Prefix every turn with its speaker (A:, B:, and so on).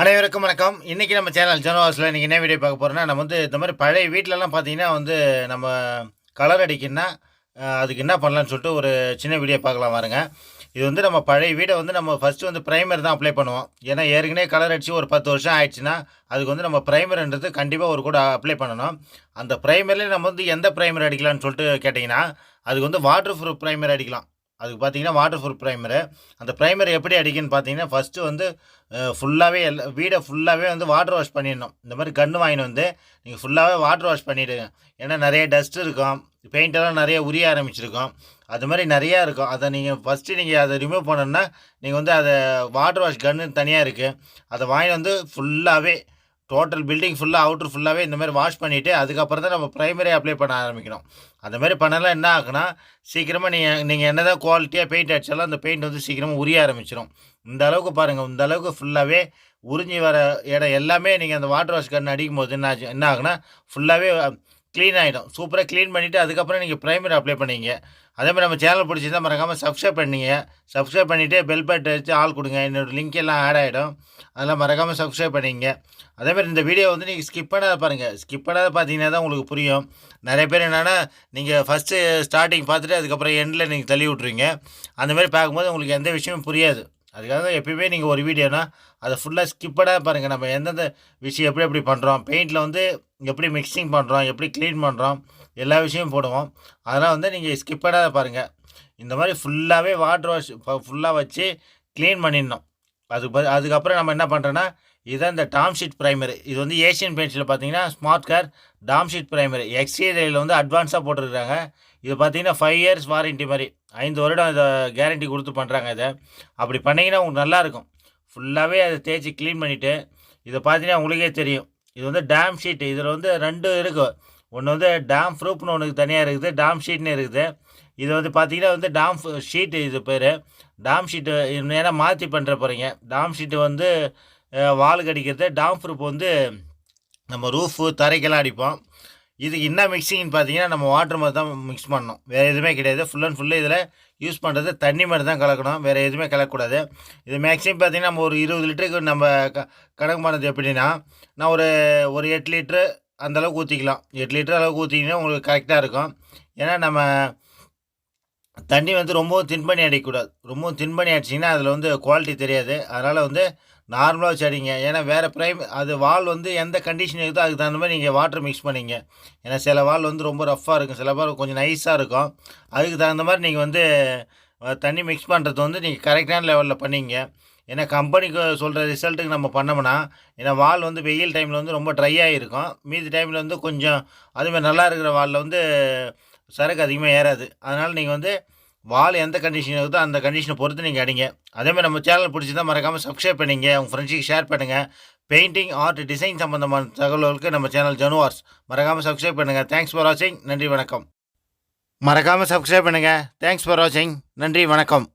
A: அனைவருக்கும் வணக்கம். இன்றைக்கி நம்ம சேனல் ஜனவாஸில் இன்றைக்கி என்ன வீடியோ பார்க்க போகிறோன்னா நம்ம வந்து இந்த மாதிரி பழைய வீட்டிலலாம் பார்த்தீங்கன்னா வந்து நம்ம கலர் அடிக்கணும்னா அதுக்கு என்ன பண்ணலான்னு சொல்லிட்டு ஒரு சின்ன வீடியோ பார்க்கலாம் வாருங்க. இது வந்து நம்ம பழைய வீடை வந்து நம்ம ஃபஸ்ட்டு வந்து ப்ரைமர் தான் அப்ளை பண்ணுவோம். ஏன்னா ஏற்கனவே கலர் அடித்து ஒரு பத்து வருஷம் ஆயிடுச்சுன்னா அதுக்கு வந்து நம்ம ப்ரைமர்ன்றது கண்டிப்பாக ஒரு கூட அப்ளை பண்ணணும். அந்த ப்ரைமர்லேயே நம்ம வந்து எந்த ப்ரைமர் அடிக்கலாம்னு சொல்லிட்டு கேட்டிங்கன்னா அதுக்கு வந்து வாட்டர் ப்ரூஃப் ப்ரைமர் அடிக்கலாம். அதுக்கு பார்த்தீங்கன்னா வாட்டர் ப்ரூஃப் ப்ரைமரு அந்த ப்ரைமர் எப்படி அடிக்குன்னு பார்த்தீங்கன்னா ஃபஸ்ட்டு வந்து ஃபுல்லாகவே எல்லா வீடை ஃபுல்லாகவே வந்து வாட்டர் வாஷ் பண்ணிடணும். இந்த மாதிரி கன்று வாங்கிட்டு வந்து நீங்கள் ஃபுல்லாகவே வாட்டர் வாஷ் பண்ணிவிடுங்க ஏன்னா நிறைய டஸ்ட் இருக்கும். பெயிண்டெல்லாம் நிறைய உரிய ஆரம்பிச்சிருக்கும். அது மாதிரி நிறையா இருக்கும். அதை நீங்கள் ஃபஸ்ட்டு நீங்கள் அதை ரிமூவ் பண்ணணுன்னா நீங்கள் வந்து அதை வாட்டர் வாஷ் கன்று தனியாக இருக்குது அதை வாங்கி வந்து ஃபுல்லாகவே டோட்டல் பில்டிங் ஃபுல்லாக அவுட்ரு ஃபுல்லாகவே இந்த மாதிரி வாஷ் பண்ணிவிட்டு அதுக்கப்புறம் தான் நம்ம ப்ரைமரி அப்ளை பண்ண ஆரம்பிக்கணும். அந்த மாதிரி பண்ணலாம் என்ன ஆகுனா சீக்கிரமாக நீங்கள் நீங்கள் என்ன தான் குவாலிட்டியாக பெயிண்ட் அடித்தாலும் அந்த பெயிண்ட் வந்து சீக்கிரமாக உரிய ஆரம்பிச்சிடும் இந்த அளவுக்கு பாருங்கள் இந்த அளவுக்கு ஃபுல்லாகவே உறிஞ்சி வர இடம் எல்லாமே நீங்கள் அந்த வாட்டர் வாஷ் கண்ணு அடிக்கும் போது என்ன ஆச்சு என்ன ஆகுனா ஃபுல்லாகவே க்ளீன் ஆகிடும் சூப்பராக க்ளீன் பண்ணிவிட்டு அதுக்கப்புறம் நீங்கள் ப்ரைமரி அப்ளை பண்ணிங்க. அதே மாதிரி நம்ம சேனல் பிடிச்சிருந்தா மறக்காமல் சப்ஸ்கிரைப் பண்ணிங்க. சப்ஸ்கிரைப் பண்ணிவிட்டு பெல் பட்டை வச்சு ஆள் கொடுங்க. என்னோடய லிங்க் எல்லாம் ஆட் ஆகிடும் அதெல்லாம் மறக்காமல் சப்ஸ்கிரைப் பண்ணிங்க. அதேமாதிரி இந்த வீடியோ வந்து நீங்கள் ஸ்கிப் பண்ணாத பாருங்கள் ஸ்கிப் பண்ணாத பார்த்தீங்கன்னா தான் உங்களுக்கு புரியும். நிறைய பேர் என்னென்னா நீங்கள் ஃபஸ்ட்டு ஸ்டார்டிங் பார்த்துட்டு அதுக்கப்புறம் எண்டில் நீங்கள் தள்ளி விட்ருவீங்க அந்த மாதிரி பார்க்கும்போது உங்களுக்கு எந்த விஷயமும் புரியாது. அதுக்காக தான் எப்பயுமே நீங்கள் ஒரு வீடியோனா அதை ஃபுல்லாக ஸ்கிப்படாக பாருங்கள் நம்ம எந்தெந்த விஷயம் எப்படி எப்படி பண்ணுறோம் பெயிண்டில் வந்து எப்படி மிக்சிங் பண்ணுறோம் எப்படி க்ளீன் பண்ணுறோம் எல்லா விஷயமும் போடுவோம். அதெல்லாம் வந்து நீங்கள் ஸ்கிப்படாக பாருங்கள் இந்த மாதிரி ஃபுல்லாகவே வாட்ரு வாஷ் ஃபுல்லாக வச்சு க்ளீன் பண்ணிடணும். அதுக்கு ப- அதுக்கப்புறம் நம்ம என்ன பண்ணுறோன்னா இதுதான் இந்த டாம் ஷீட் ப்ரைமரி இது வந்து ஏஷியன் பெயிண்ட்ஸில் பார்த்தீங்கன்னா smart care damp sheet primary எக்ஸ்டீரியரில் வந்து அட்வான்ஸாக போட்டிருக்காங்க. இது பார்த்தீங்கன்னா ஃபைவ் இயர்ஸ் வாரண்டி மாதிரி ஐந்து வருடம் இதை கேரண்டி கொடுத்து பண்ணுறாங்க இதை. அப்படி பண்ணிங்கன்னா உங்களுக்கு நல்லாயிருக்கும் ஃபுல்லாகவே அதை தேய்ச்சி க்ளீன் பண்ணிவிட்டு இதை பார்த்தீங்கன்னா உங்களுக்கே தெரியும். இது வந்து டேம் ஷீட் இதில் வந்து ரெண்டு இருக்குது ஒன்று வந்து டேம் ப்ரூஃப்னு ஒன்று தனியாக இருக்குது டேம் ஷீட்னு இருக்குது. இது வந்து பார்த்தீங்கன்னா வந்து டாம் ஷீட்டு இது பேர். டாம் ஷீட்டு ஏன்னா மாற்றி பண்ணுற போகிறீங்க டாம் ஷீட்டு வந்து வால் கடிக்கிறது டாம் ப்ரூப் வந்து நம்ம ரூஃபு தரைக்கெல்லாம் அடிப்போம். இதுக்கு என்ன மிக்சிங்னு பார்த்தீங்கன்னா நம்ம வாட்டர் மாதிரி தான் மிக்ஸ் பண்ணணும். வேறு எதுவுமே கிடையாது. ஃபுல் அண்ட் ஃபுல்லு இதில் யூஸ் பண்ணுறது தண்ணி மாதிரி தான் கலக்கணும். வேறு எதுவுமே கலக்கக்கூடாது. இது மேக்ஸிமம் பார்த்திங்கன்னா நம்ம ஒரு இருபது லிட்டருக்கு நம்ம க கணக்கு பண்ணது எப்படின்னா நான் ஒரு ஒரு எட்டு லிட்ரு அந்தளவுக்கு ஊற்றிக்கலாம் எட்டு லிட்டர் அளவுக்கு ஊற்றிங்கன்னா உங்களுக்கு கரெக்டாக இருக்கும். ஏன்னா நம்ம தண்ணி வந்து ரொம்பவும் தின்பண்ணி அடிக்கக்கூடாது ரொம்பவும் தின்பண்ணி அடிச்சிங்கன்னா அதில் வந்து குவாலிட்டி தெரியாது. அதனால் வந்து நார்மலாக வச்சு அடிங்க ஏன்னா வேறு ப்ரைம் அது வால் வந்து எந்த கண்டிஷன் இருக்குதோ அதுக்கு தகுந்த மாதிரி நீங்கள் வாட்டர் மிக்ஸ் பண்ணிங்க. ஏன்னா சில வால் வந்து ரொம்ப ரஃப்பாக இருக்கும். சில வால் கொஞ்சம் நைஸாக இருக்கும். அதுக்கு தகுந்த மாதிரி நீங்கள் வந்து தண்ணி மிக்ஸ் பண்ணுறது வந்து நீங்கள் கரெக்டான லெவலில் பண்ணிங்க. ஏன்னா கம்பெனிக்கு சொல்கிற ரிசல்ட்டுக்கு நம்ம பண்ணோம்னா ஏன்னா வால் வந்து வெயில் டைமில் வந்து ரொம்ப ட்ரையாக இருக்கும் மீதி டைமில் வந்து கொஞ்சம் அதுமாதிரி நல்லா இருக்கிற வாலில் வந்து சரக்கு அதிகமாக ஏறாது. அதனால் நீங்கள் வந்து வால் எந்த கண்டிஷன் இருக்குதோ அந்த கண்டிஷனை பொறுத்து நீங்கள் அடிங்க. அதேமாதிரி நம்ம சேனல் பிடிச்சிருந்தா மறக்காமல் சப்ஸ்கிரைப் பண்ணிங்க. உங்கள் ஃப்ரெண்ட்ஸுக்கு ஷேர் பண்ணுங்கள் பெயிண்டிங் ஆர்ட் டிசைன் சம்மந்தமான தகவல்களுக்கு நம்ம சேனல் ஜனுவார்ஸ் மறக்காமல் சப்ஸ்கிரைப் பண்ணுங்கள் தேங்க்ஸ் ஃபார் வாட்சிங் நன்றி வணக்கம். மறக்காமல் சப்ஸ்கிரைப் பண்ணுங்கள் தேங்க்ஸ் ஃபார் வாட்சிங் நன்றி வணக்கம்.